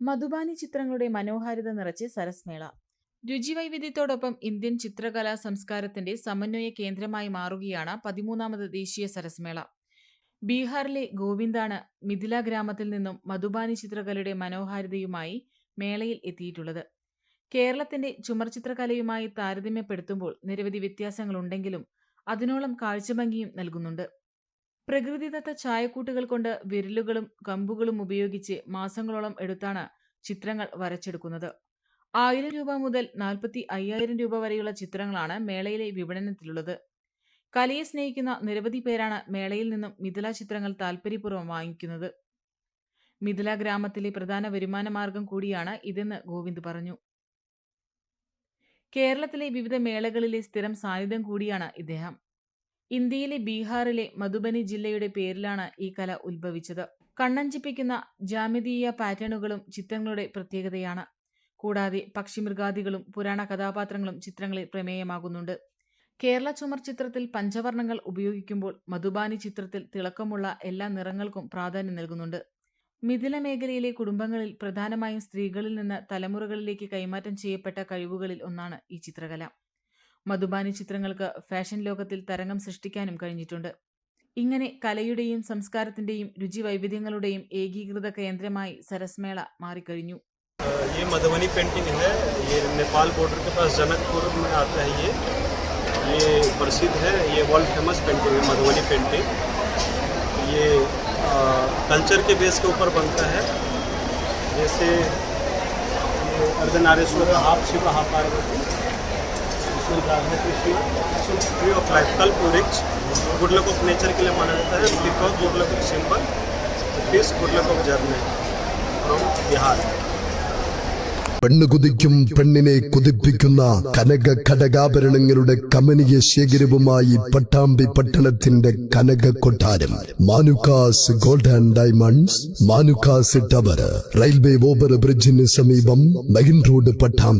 മധുബാനി ചിത്രങ്ങളുടെ മനോഹാരിത നിറച്ച് സരസ്മേള. രുചിവൈവിധ്യത്തോടൊപ്പം ഇന്ത്യൻ ചിത്രകലാ സംസ്കാരത്തിന്റെ സമന്വയ കേന്ദ്രമായി മാറുകയാണ് പതിമൂന്നാമത് ദേശീയ സരസ്മേള. ബീഹാറിലെ ഗോവിന്ദാണ് മിഥില ഗ്രാമത്തിൽ നിന്നും മധുബാനി ചിത്രകലയുടെ മനോഹാരിതയുമായി മേളയിൽ എത്തിയിട്ടുള്ളത്. കേരളത്തിന്റെ ചുമർ ചിത്രകലയുമായി താരതമ്യപ്പെടുത്തുമ്പോൾ നിരവധി വ്യത്യാസങ്ങളുണ്ടെങ്കിലും അതിനോളം കാഴ്ചഭംഗിയും നൽകുന്നുണ്ട്. പ്രകൃതിദത്ത ചായക്കൂട്ടുകൾ കൊണ്ട് വിരലുകളും കമ്പുകളും ഉപയോഗിച്ച് മാസങ്ങളോളം എടുത്താണ് ചിത്രങ്ങൾ വരച്ചെടുക്കുന്നത്. ആയിരം രൂപ മുതൽ നാൽപ്പത്തി അയ്യായിരം രൂപ വരെയുള്ള ചിത്രങ്ങളാണ് മേളയിലെ വിപണനത്തിലുള്ളത്. കലയെ സ്നേഹിക്കുന്ന നിരവധി പേരാണ് മേളയിൽ നിന്നും മിഥില ചിത്രങ്ങൾ താൽപര്യപൂർവം വാങ്ങിക്കുന്നത്. മിഥില ഗ്രാമത്തിലെ പ്രധാന വരുമാന മാർഗം കൂടിയാണ് ഇതെന്ന് ഗോവിന്ദ് പറഞ്ഞു. കേരളത്തിലെ വിവിധ മേളകളിലെ സ്ഥിരം സാന്നിധ്യം കൂടിയാണ് ഇദ്ദേഹം. ഇന്ത്യയിലെ ബീഹാറിലെ മധുബനി ജില്ലയുടെ പേരിലാണ് ഈ കല ഉത്ഭവിച്ചത്. കണ്ണഞ്ചിപ്പിക്കുന്ന ജാമിതീയ പാറ്റേണുകളും ചിത്രങ്ങളുടെ പ്രത്യേകതയാണ്. കൂടാതെ പക്ഷിമൃഗാദികളും പുരാണ കഥാപാത്രങ്ങളും ചിത്രങ്ങളിൽ പ്രമേയമാകുന്നുണ്ട്. കേരള ചുമർ ചിത്രത്തിൽ പഞ്ചവർണങ്ങൾ ഉപയോഗിക്കുമ്പോൾ മധുബാനി ചിത്രത്തിൽ തിളക്കമുള്ള എല്ലാ നിറങ്ങൾക്കും പ്രാധാന്യം നൽകുന്നുണ്ട്. മിഥില മേഖലയിലെ കുടുംബങ്ങളിൽ പ്രധാനമായും സ്ത്രീകളിൽ നിന്ന് തലമുറകളിലേക്ക് കൈമാറ്റം ചെയ്യപ്പെട്ട കഴിവുകളിൽ ഒന്നാണ് ഈ ചിത്രകല. മധുബാനി ചിത്രങ്ങൾക്ക് ഫാഷൻ ലോകത്തിൽ തരംഗം സൃഷ്ടിക്കാനും കഴിഞ്ഞിട്ടുണ്ട് ഇങ്ങനെ കലയുടെയും സംസ്കാരത്തിന്റെയും രുചി വൈവിധ്യങ്ങളുടെയും ഏകീകൃത കേന്ദ്രമായി സരസ്മേള മാറിക്കഴിഞ്ഞു ये मधुबनी पेंटिंग है ये नेपाल बॉर्डर के पास जनकपुर में आता है ये ये प्रसिद्ध है ये वर्ल्ड फेमस पेंटिंग है मधुबनी पेंटिंग ये आ, कल्चर के बेस के ऊपर बनता है जैसे ये अर्धनारेश्वर हाफ शिव हाफ पार्वती इसमें Radha Krishna tree of life कल्प वृक्ष गुड लक ऑफ नेचर के लिए माना जाता है because good luck of symbol fish good luck of journey from Bihar പെണ്ണ് കുതിക്കും പെണ്ണിനെ കുതിപ്പിക്കുന്ന കനക ഘടകാഭരണങ്ങളുടെ കമനീയ ശേഖരവുമായി പട്ടാമ്പി പട്ടണത്തിന്റെ കനക കൊട്ടാരം Manukkas gold and diamonds Manukkas tower railway over ബ്രിഡ്ജിന് സമീപം മെയിൻ റോഡ് പട്ടാമ്പി